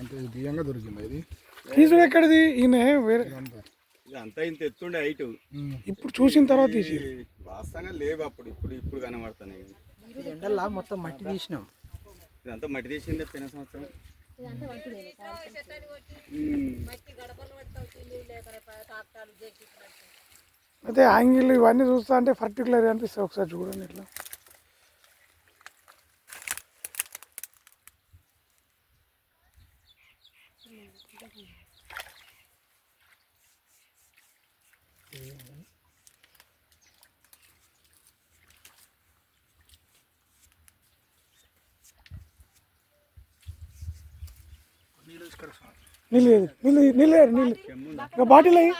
అంటే బియ్యంగా దొరికింది ఇది? తీసుడు ఎక్కడిది? ఈయన వేరే అంతా ఇంత ఎత్తుండే హైట్. ఇప్పుడు చూసిన తర్వాత తీసి వాస్తవంగా లేవు అప్పుడు. ఇప్పుడు ఇప్పుడు కనబడుతున్నాయి. ఎండల్లా మొత్తం మట్టి తీసినాం. ఇదంతా మట్టి తీసిందే పోయిన సంవత్సరం. అయితే యాంగిల్ ఇవన్నీ చూస్తా అంటే పర్టికులర్ అనిపిస్తుంది ఒకసారి చూడండి ఇట్లా. నీళ్ళు ఏది? నీళ్ళు నీళ్ళు ఏది? నీళ్ళు ఇంకా బాటిల్. అయ్యి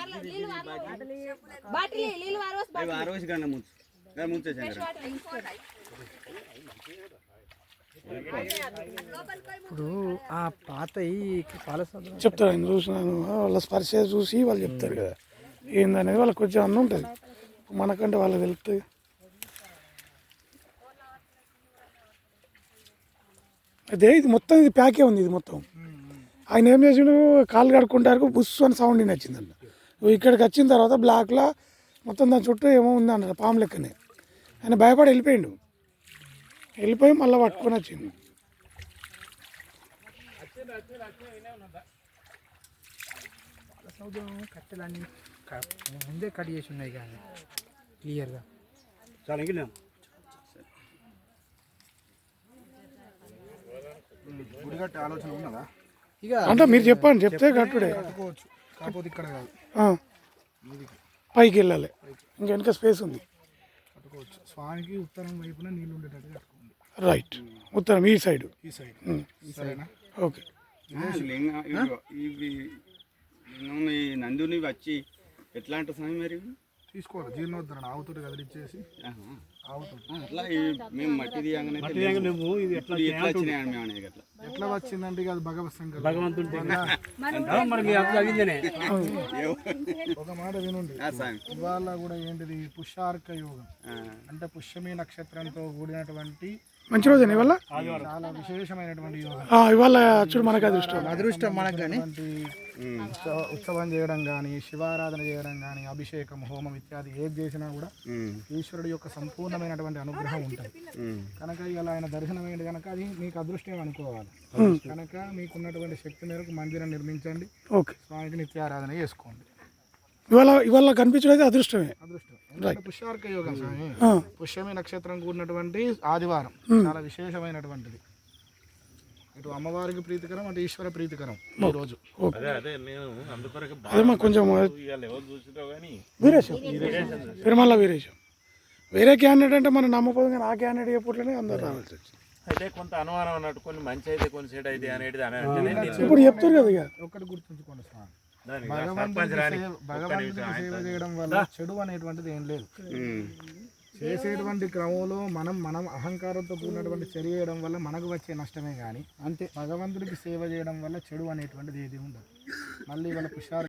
ఇప్పుడు ఆ పాత పాల చెప్తారు ఆయన చూసినాను. వాళ్ళ స్పర్శ చూసి వాళ్ళు చెప్తారు కదా. ఏందనేది వాళ్ళకి కొంచెం అన్న ఉంటుంది. మనకంటే వాళ్ళకి తెలుస్తుంది. అదే ఇది మొత్తం ఇది ప్యాకే ఉంది ఇది మొత్తం. ఆయన ఏం చేసిండు? కాలు కడుక్కుంటారు బుస్సు అని సౌండ్ నచ్చిందంట ఇక్కడికి వచ్చిన తర్వాత బ్లాక్లో మొత్తం దాని చుట్టూ ఏమో ఉంది అన్నారు పాము లెక్కనే. ఆయన భయపడి వెళ్ళిపోయిండు. వెళ్ళిపోయి మళ్ళీ పట్టుకొని వచ్చిండు. కట్టెలన్నీ ముందే కట్ చేసి ఉన్నాయి కానీ క్లియర్గా చాలా ఇంకినా గుడి ఆలోచన ఉన్నదా? అంటే మీరు చెప్పండి చెప్తే కట్టుడే. కట్టుకోవచ్చు. కాకపోతే ఇక్కడ కాదు. ఆ. పైకి వెళ్ళాలి. ఇంకా వెనక స్పేస్ ఉంది. కట్టుకోవచ్చు. స్వామికి ఉత్తరం వైపున నీళ్ళు ఉండేటట్టు కట్టుకోండి. రైట్. ఉత్తరం ఈ సైడ్. ఈ సైడ్. ఈ సైడ్ ఓకే. ఈ నందుని వచ్చి ఎట్లా అంటారు స్వామి మరి? తీసుకోవాలి. జీర్ణోద్ధరణ. ఆవుతోటి కదిలిచ్చేసి. అట్లా ఈ మేము మట్టి తీయంగానే లేవు. ఇప్పుడు ఎట్లా వచ్చినాయి మేము అనేది అట్లా. ఎట్లా వచ్చిందంటే ఇక అది భగవత్ సంకల్పం ఒక మాట వినండి. ఇవాళ కూడా ఏంటిది? పుష్యార్క యోగం. అంటే పుష్యమి నక్షత్రంతో కూడినటువంటి మంచి రోజు ఇవాళ? చాలా విశేషమైనటువంటి యోగం. ఆ, ఇవాళ చూడు మనకు అదృష్టం. అదృష్టం మనకు కానీ. ఉత్సవ- ఉత్సవం చేయడం కానీ శివారాధన చేయడం కానీ అభిషేకం హోమం ఇత్యాది ఏది చేసినా కూడా ఈశ్వరుడు యొక్క సంపూర్ణమైనటువంటి అనుగ్రహం ఉంటుంది. కనుక ఇలా ఆయన దర్శనం అయింది కనుక అది మీకు అదృష్టం అనుకోవాలి. కనుక మీకున్నటువంటి శక్తి మేరకు మందిరం నిర్మించండి. ఓకే. స్వామికి నిత్యారాధన చేసుకోండి. ఇవాళ ఇవాళ కనిపించడం అదృష్టమే. అదృష్టం. పుష్యార్క యోగం పుష్యమి నక్షత్రం కూడినటువంటి ఆదివారం. చాలా విశేషమైనటువంటిది. ఇటు అమ్మవారికి ప్రీతికరం అటు ఈశ్వర ప్రీతికరం ఈ రోజు అదే అదే నేను అందుకొరకు కొంచెం వీరేశం. తిరుమల వీరేశం. వేరే క్యాండిడేట్ అంటే మనం నమ్మపోదు కానీ ఆ క్యాండిడేట్ ఎప్పుడులోనే అందరు రావాల్సి వచ్చింది. అయితే కొంత అనుమానం అన్నట్టు కొన్ని మంచి అయితే కొన్ని చెడు అయితే అనేది అని అంటేనే నేను ఇప్పుడు చెప్తారు కదా ఇక. ఒక్కటి గుర్తుంచుకోండి స్వామి సర్పంచ్ రాని సేవ- చేయడం వల్ల చెడు అనేటువంటిది ఏం లేదు. చేసేటువంటి క్రమంలో మనం మనం అహంకారంతో కూడినటువంటి చర్య చేయడం వల్ల మనకు వచ్చే నష్టమే కానీ అంతే. భగవంతుడికి సేవ చేయడం వల్ల చెడు అనేటువంటిది ఏది ఉండదు. మళ్ళీ వాళ్ళ పుషారు